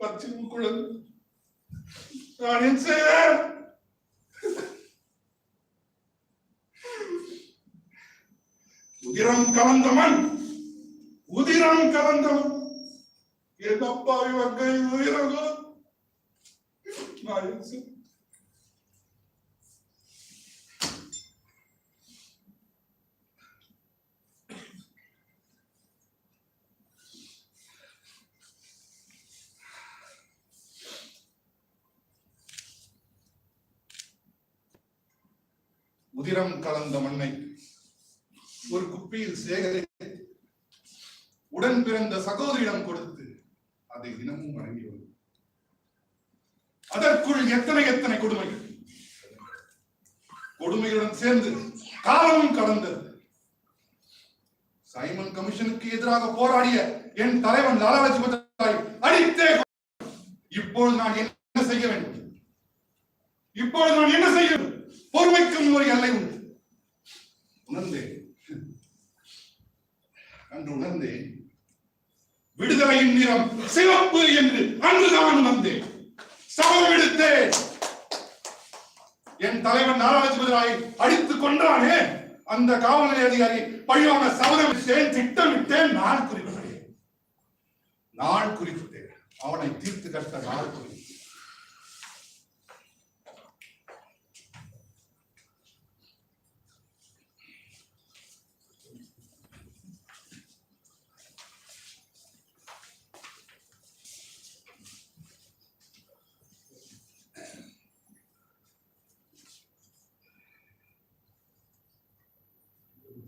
பச்சிமு குழந்தை நான் என்ன செய்வேன் உதிரம் கலந்தவன் உதிரம் கலந்தவன் என் இவன் கை உயிரகோ நான் என்ன செய்வேன்? உக்கிரம் கலந்த மண்ணை ஒரு குப்பியில் சேகரித்து உடன் பிறந்த சகோதரியிடம் கொடுத்து அதை தினமும் வழங்கி வரும். அதற்குள் எத்தனை எத்தனை கொடுமைகள். கொடுமையுடன் சேர்ந்து காலமும் கடந்தது. சைமன் கமிஷனுக்கு எதிராக போராடிய என் தலைவன் லாலா லஜ்பத் அடித்தே இப்பொழுது நான் என்ன செய்ய வேண்டும்? இப்பொழுது நான் என்ன செய்ய வேண்டும்? பொறுமைக்கும் ஒரு எல்லை உண்டு. உணர்ந்தேன். அன்று உணர்ந்தேன். விடுதலையின் நிறம் சிவப்பு என்று அன்றுதான் உணர்ந்தேன். சபதம் எடுத்தேன். என் தலைவன் நாராயணபதி ராயை அடித்துக் கொன்றானே. அந்த காவல்நிலைய அதிகாரி பழிவாங்க சபதம் திட்டமிட்டேன். நாள் குறிப்பிட்டேன். நாள் குறிப்பிட்டேன். அவனை தீர்த்து கட்ட நாள் குறிப்பிட்டேன்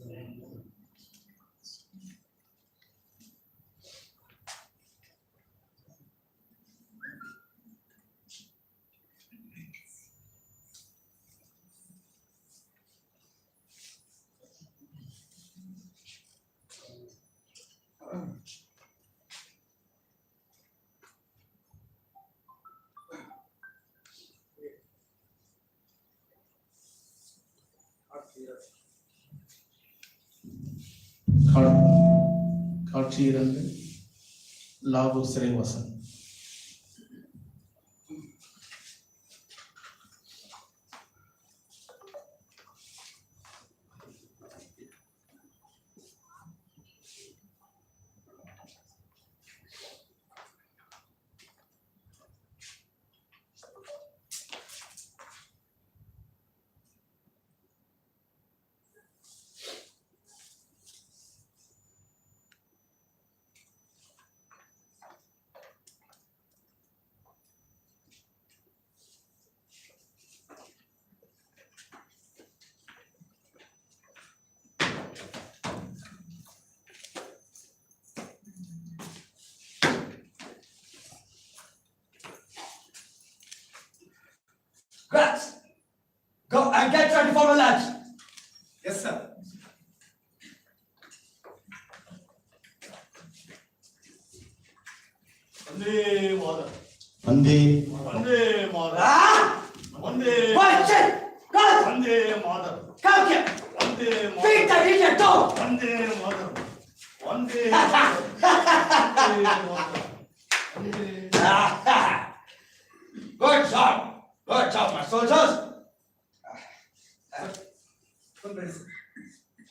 Amen. காட்சியிருந்து லாபு சிறைவாசன் Grats! Go and get ready for the lunch. Yes, sir. வந்தே மாதம் வந்தே வந்தே மாதம் Ah! வந்தே shit? Go! வந்தே மாதம் Come here! வந்தே Beat மாதம்! வந்தே மாதம் வந்தே மாதம் வந்தே மாதம் job! Good job, my soldiers!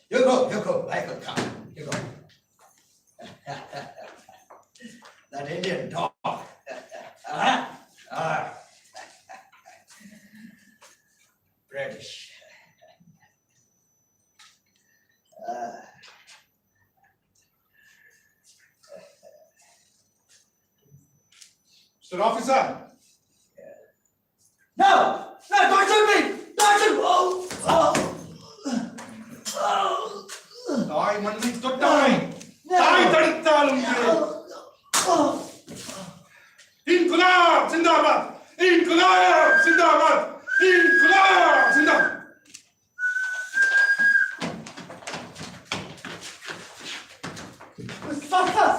You go, you go, I could come. You go. that Indian dog. huh? Ah. British. Ah. Mr. Officer, ತಾಯಿ ಮಣ್ಣಿಗೆ ತೊಟ್ಟಾಯಿ ತಾಯಿ ತಡಿತಾಳು ಇನ್ಕುಲಾಬ್ ಜಿಂದಾಬಾದ್ ಇನ್ಕುಲಾಬ್ ಜಿಂದಾಬಾದ್ ಇನ್ಕುಲಾಬ್ ಜಿಂದಾಬಾದ್ Stop, stop.